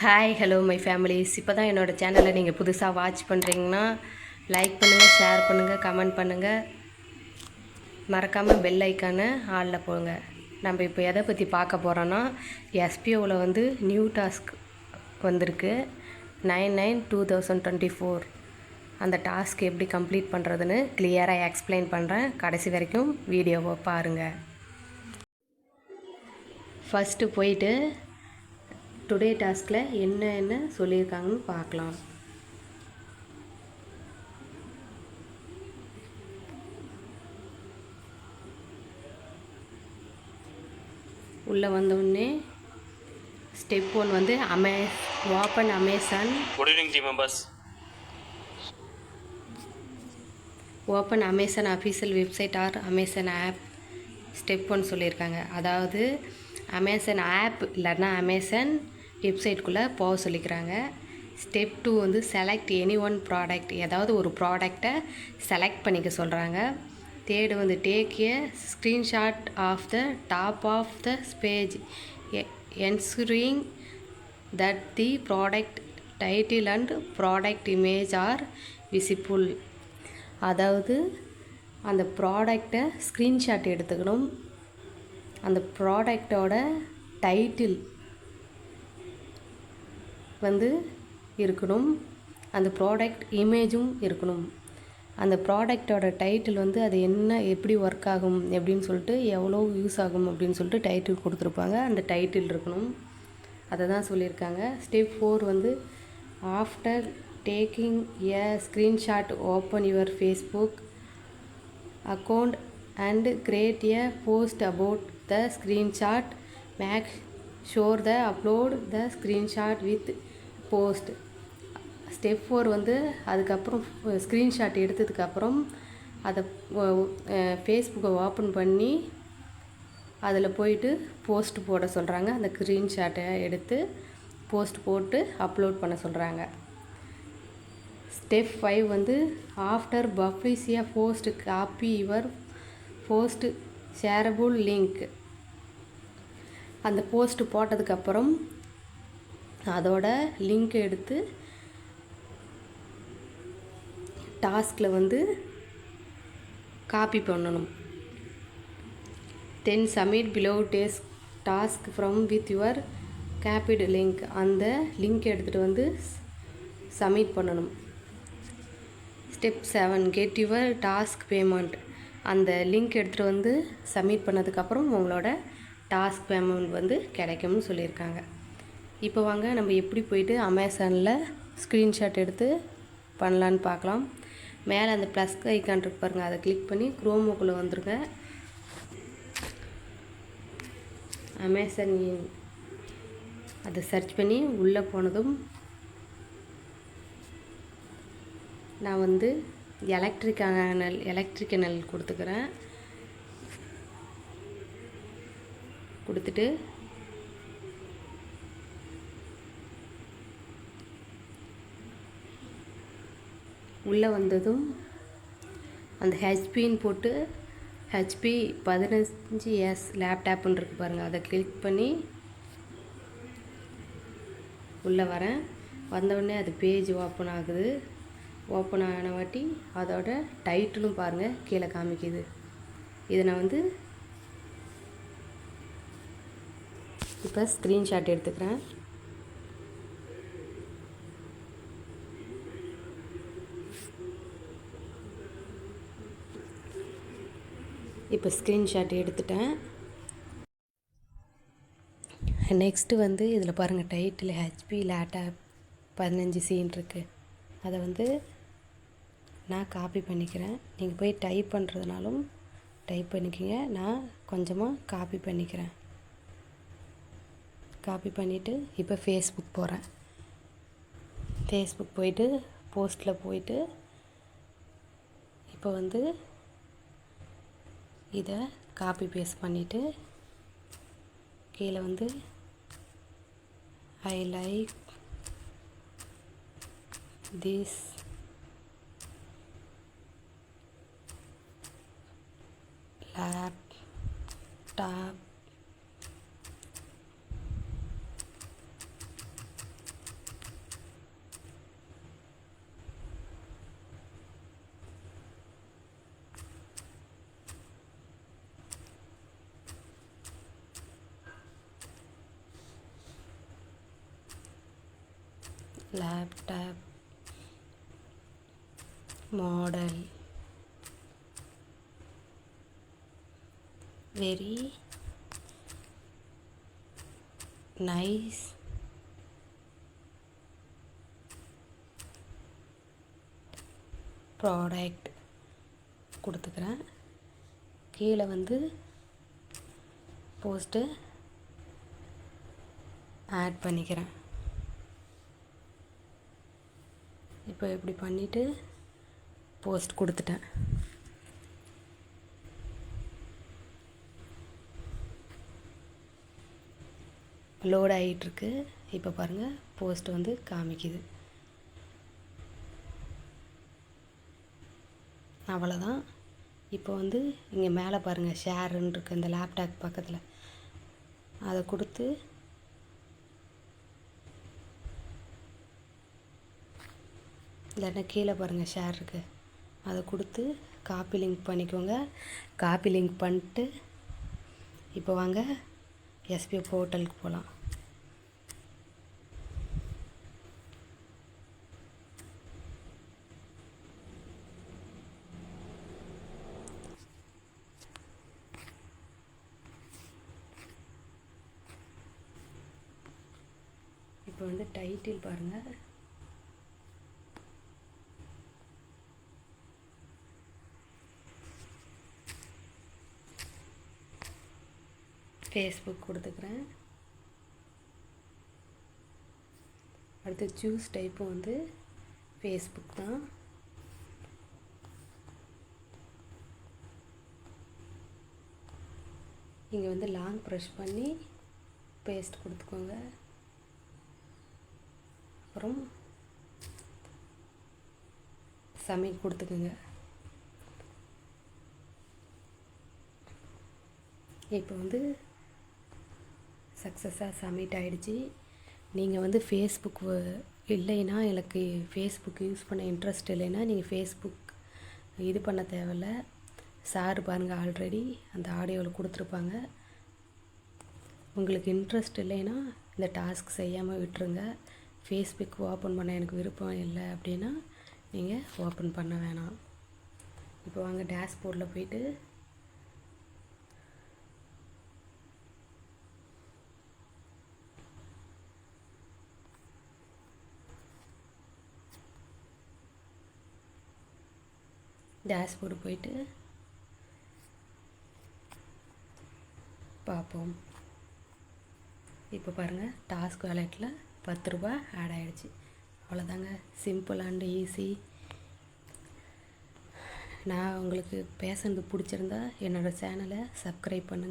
Hi hello my families இப்போ தான் என்னோடய சேனலை நீங்கள் புதுசாக வாட்ச் பண்ணுறீங்கன்னா லைக் பண்ணுங்கள் ஷேர் பண்ணுங்கள் கமெண்ட் பண்ணுங்கள் மறக்காமல் பெல் ஐக்கானு ஆளில் போங்க நம்ம இப்போ எதை பற்றி பார்க்க போகிறோன்னா எஸ்பிஓவில் வந்து நியூ டாஸ்க் வந்திருக்கு. Nine nine two thousand twenty four அந்த டாஸ்க் எப்படி கம்ப்ளீட் பண்ணுறதுன்னு கிளியராக எக்ஸ்பிளைன் பண்ணுறேன் கடைசி வரைக்கும் வீடியோவை பாருங்கள் ஃபஸ்ட்டு போயிட்டு டுடே டாஸ்கில் என்ன என்ன சொல்லியிருக்காங்கன்னு பார்க்கலாம். உள்ளே வந்தோடனே ஸ்டெப் ஒன் வந்து அமே open Amazon Good evening, team members. Open Amazon official website or Amazon app step one சொல்லியிருக்காங்க. அதாவது அமேசான் ஆப் இல்லைன்னா அமேசான் வெப்சைட்குள்ளே போக சொல்லிக்கிறாங்க. ஸ்டெப் டூ வந்து செலக்ட் எனி ஒன் ப்ராடக்ட் ஏதாவது ஒரு ப்ராடக்டை செலக்ட் பண்ணிக்க சொல்கிறாங்க தேர்டு வந்து take a screenshot of the top of the page ensuring that the product title and product image are visible. அதாவது அந்த ப்ராடக்டை ஸ்க்ரீன்ஷாட் எடுத்துக்கணும். அந்த ப்ராடக்டோட டைட்டில் வந்து இருக்கணும். அந்த ப்ராடக்ட் இமேஜும் இருக்கணும். அந்த ப்ராடக்டோட டைட்டில் வந்து அது என்ன எப்படி ஒர்க் ஆகும் எப்படின்னு சொல்லிட்டு எவ்வளோ யூஸ் ஆகும் அப்படின்னு சொல்லிட்டு டைட்டில் கொடுத்துருப்பாங்க. அந்த டைட்டில் இருக்கணும். அதை தான் சொல்லியிருக்காங்க. ஸ்டெப் ஃபோர் வந்து after taking a screenshot open your Facebook account and create a post about the screenshot make sure the upload the screenshot with post. Step four வந்து அதுக்கப்புறம் ஸ்க்ரீன்ஷாட் எடுத்ததுக்கப்புறம் அதை ஃபேஸ்புக்கை ஓப்பன் பண்ணி அதில் போயிட்டு போஸ்ட் போட சொல்கிறாங்க அந்த ஸ்க்ரீன்ஷாட்டை எடுத்து போஸ்ட் போட்டு அப்லோட் பண்ண சொல்கிறாங்க ஸ்டெப் ஃபைவ் வந்து after publish post copy your post shareable link. அந்த போஸ்ட் போட்டதுக்கப்புறம் அதோட லிங்க் எடுத்து டாஸ்கில் வந்து காப்பி பண்ணணும். Then submit below task task from with your copied link அந்த லிங்க் எடுத்துகிட்டு வந்து சப்மிட் பண்ணணும். Step seven get your task payment அந்த லிங்க் எடுத்துகிட்டு வந்து சப்மிட் பண்ணதுக்கப்புறம் உங்களோட டாஸ்க் பேமெண்ட் வந்து கிடைக்கும்னு சொல்லியிருக்காங்க. இப்போ வாங்க நம்ம எப்படி போயிட்டு அமேசானில் ஸ்க்ரீன்ஷாட் எடுத்து பண்ணலான்னு பார்க்கலாம். மேலே அந்த ப்ளஸ் ஐக்கான் இருக்கு பாருங்கள் அதை கிளிக் பண்ணி குரோமோக்குள்ளே வந்துருங்க. அமேசான் அதை சர்ச் பண்ணி உள்ளே போனதும் நான் வந்து எலக்ட்ரிக்கனல் எலக்ட்ரிக்கனல் கொடுத்துக்கிறேன். கொடுத்துட்டு உள்ளே வந்ததும் அந்த ஹெச்பின்னு போட்டு ஹெச்பி பதினஞ்சு எஸ் லேப்டாப்னு இருக்கு பாருங்கள் அதை கிளிக் பண்ணி உள்ளே வரேன். வந்தவுடனே அது பேஜ் ஓப்பன் ஆகுது. ஓப்பன் ஆன வாட்டி அதோட டைட்டிலும் பாருங்கள் கீழே காமிக்குது. இதை நான் வந்து இப்போ ஸ்க்ரீன்ஷாட் எடுத்துக்கிறேன். இப்போ ஸ்க்ரீன்ஷாட் எடுத்துட்டேன். நெக்ஸ்ட்டு வந்து இதில் பாருங்கள் டைட்டில் ஹெச்பி லேட்டாப் பதினஞ்சு சீன் இருக்குது அதை வந்து நான் காப்பி பண்ணிக்கிறேன். நீங்கள் போய் டைப் பண்ணுறதுனாலும் டைப் பண்ணிக்கிங்க. நான் கொஞ்சமாக காப்பி பண்ணிக்கிறேன். காப்பி பண்ணிவிட்டு இப்போ ஃபேஸ்புக் போகிறேன் ஃபேஸ்புக் போயிட்டு போஸ்ட்டில் போயிட்டு இப்போ வந்து இதை காப்பி பேஸ்ட் பண்ணிவிட்டு கீழே வந்து I like this laptop laptop model very nice product கொடுத்துக்கிறேன். கீழே வந்து போஸ்ட்டு ஆட் பண்ணிக்கிறேன். இப்போ இப்படி பண்ணிவிட்டு போஸ்ட் கொடுத்துட்டேன். லோட் ஆகிட்டுருக்கு இப்போ பாருங்கள் போஸ்ட் வந்து காமிக்குது. அவ்வளோதான் இப்போ வந்து இங்கே மேலே பாருங்கள் ஷேருன்னு இருக்குது இந்த லேப்டாப் பக்கத்தில். அதை கொடுத்து இல்லைன்னா கீழே பாருங்கள் ஷேர் இருக்குது அதை கொடுத்து காப்பி லிங்க் பண்ணிக்கோங்க. காப்பி லிங்க் பண்ணிட்டு இப்போ வாங்க எஸ்பி போர்ட்டலுக்கு போகலாம் இப்போ வந்து டைட்டில் பாருங்கள் ஃபேஸ்புக் கொடுத்துக்கிறேன். அடுத்து ஜூஸ் டைப்பும் வந்து ஃபேஸ்புக் தான். இங்கே வந்து லாங் ப்ரெஷ் பண்ணி பேஸ்ட் கொடுத்துக்கோங்க. அப்புறம் சமையல் கொடுத்துக்குங்க. இப்போ வந்து சக்ஸஸாக சப்மிட் ஆகிடுச்சி நீங்கள் வந்து ஃபேஸ்புக் இல்லைன்னா எனக்கு ஃபேஸ்புக் யூஸ் பண்ண இன்ட்ரெஸ்ட் இல்லைன்னா நீங்கள் ஃபேஸ்புக் இது பண்ண தேவையில்ல. சார் பாருங்கள் ஆல்ரெடி அந்த ஆடியோவில் கொடுத்துருப்பாங்க. உங்களுக்கு இன்ட்ரெஸ்ட் இல்லைன்னா இந்த டாஸ்க் செய்யாமல் விட்டுருங்க. ஃபேஸ்புக் ஓப்பன் பண்ண எனக்கு விருப்பம் இல்லை அப்படின்னா நீங்கள் ஓப்பன் பண்ண வேணாம். இப்போ வாங்க டேஷ்போர்டில் போயிட்டு டேஷ்போர்டு போயிட்டு பார்ப்போம். இப்போ பாருங்கள் டாஸ்க் வேலெட்டில் பத்து ரூபா ஆட் ஆகிடுச்சு அவ்வளோதாங்க சிம்பிள் அண்டு ஈஸி நான் உங்களுக்கு பேசுனது பிடிச்சிருந்தா என்னோடய சேனலை சப்ஸ்கிரைப் பண்ணுங்கள்